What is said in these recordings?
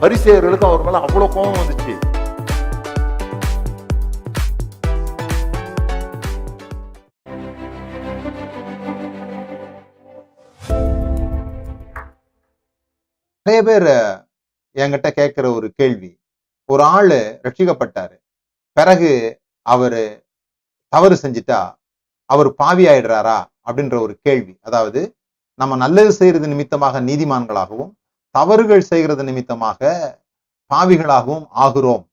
பரிசேயர்களுக்கு அவர் மேல அவ்வளவு கோபம் வந்துச்சு. நிறைய பேர் என்கிட்ட கேட்கிற ஒரு கேள்வி. ஒரு ஆளு ரட்சிக்கப்பட்டாரு. பிறகு அவரு தவறு செஞ்சிட்டா அவர் பாவி ஆயிடுறாரா அப்படின்ற ஒரு கேள்வி. அதாவது நம்ம நல்லது செய்யறது நிமித்தமாக நீதிமான்களாகவும் தவறுகள் செய்கிறது நிமித்தமாக பாவிகளாகவும் ஆகுறோம்.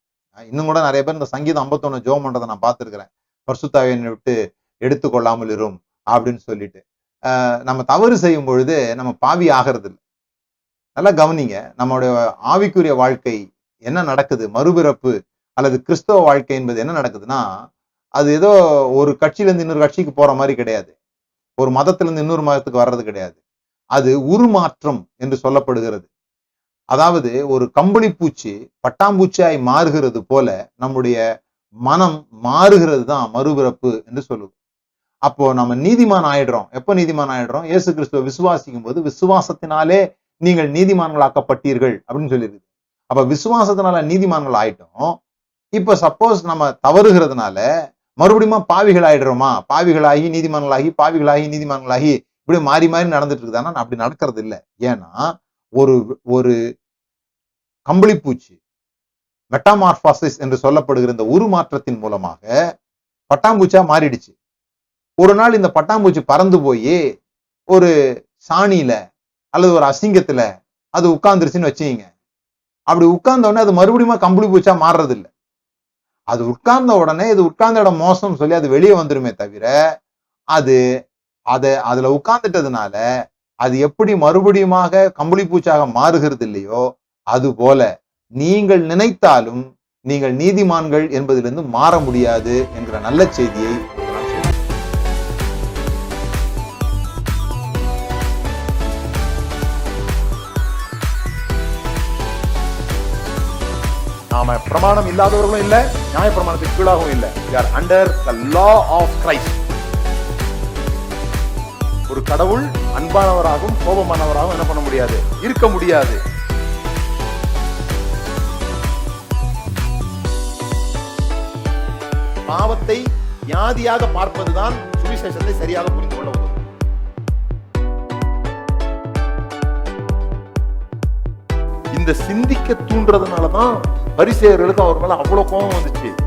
இன்னும் கூட நிறைய பேர் இந்த சங்கீதம் ஐம்பத்தொன்னு ஜோம் பண்றதை நான் பார்த்துருக்கிறேன். பர்சுத்தாவியனை விட்டு எடுத்துக்கொள்ளாமல் இரும் அப்படின்னு சொல்லிட்டு. ஆஹ் நம்ம தவறு செய்யும் பொழுது நம்ம பாவி ஆகிறது இல்லை நல்லா கவனிங்க நம்மளுடைய ஆவிக்குரிய வாழ்க்கை என்ன நடக்குது? மறுபிறப்பு அல்லது கிறிஸ்தவ வாழ்க்கை என்பது என்ன நடக்குதுன்னா அது ஏதோ ஒரு கட்சியில இருந்து இன்னொரு கட்சிக்கு போற மாதிரி கிடையாது. ஒரு மதத்துல இருந்து இன்னொரு மதத்துக்கு வர்றது கிடையாது. அது உருமாற்றம் என்று சொல்லப்படுகிறது. அதாவது ஒரு கம்பளி பூச்சி பட்டாம்பூச்சியாய் மாறுகிறது போல நம்முடைய மனம் மாறுகிறது தான் மறுபிறப்பு என்று சொல்லுது. அப்போ நம்ம நீதிமான் ஆயிடுறோம். எப்போ நீதிமான் ஆயிடுறோம்? இயேசு கிறிஸ்துவ விசுவாசிக்கும் போது விசுவாசத்தினாலே நீங்கள் நீதிமான்களாக்கப்பட்டீர்கள் அப்படின்னு சொல்லியிருக்கு அப்ப விசுவாசத்தினால நீதிமான்கள் ஆயிட்டோம். இப்ப சப்போஸ் நம்ம தவறுகிறதுனால மறுபடியும் பாவிகள் ஆயிடுறோமா? பாவிகளாகி நீதிமான்களாகி பாவிகளாகி நீதிமான்களாகி இப்படி மாறி மாறி நடந்துட்டு இருக்குதானா அப்படி நடக்கிறது இல்லை ஏன்னா ஒரு ஒரு கம்பளிப்பூச்சி மெட்டாமார்பாசிஸ் என்று சொல்லப்படுகிற இந்த உருமாற்றத்தின் மூலமாக பட்டாம்பூச்சா மாறிடுச்சு. ஒரு நாள் இந்த பட்டாம்பூச்சி பறந்து போய் ஒரு சாணியில அல்லது ஒரு அசிங்கத்துல அது உட்கார்ந்துருச்சுன்னு வச்சுங்க அப்படி உட்கார்ந்த உடனே அது மறுபடியும் கம்பளி பூச்சா மாறுறது இல்லை அது உட்கார்ந்த உடனே இது உட்கார்ந்த இடம் மோசம்னு சொல்லி அது வெளியே வந்துருமே தவிர அது அதை அதுல உட்கார்ந்துட்டதுனால அது எப்படி மறுபடியுமாக கம்பளி பூச்சாக மாறுகிறது இல்லையோ அது போல நீங்கள் நினைத்தாலும் நீங்கள் நீதிமான்கள் என்பதிலிருந்து மாற முடியாது என்கிற நல்ல செய்தியை நாம பிரமாணம் இல்லாதவர்களும் இல்லை நியாய பிரமாணத்துக்கு கீழாகவும் இல்லை. யார் under the law of Christ ஒரு கடவுள் அன்பானவராகவும் கோபமானவராகவும் என்ன பண்ண முடியாது? இருக்க முடியாது. பாவத்தை வியாதியாக பார்ப்பதுதான் சுவிசேஷத்தை சரியாக புரிந்து கொள்ள உதவும். இந்த சிந்திக்க தூண்டுறதுனாலதான் பரிசெயர்களுக்கு அவர் மேல அவ்வளவு கோபம் வந்துச்சு.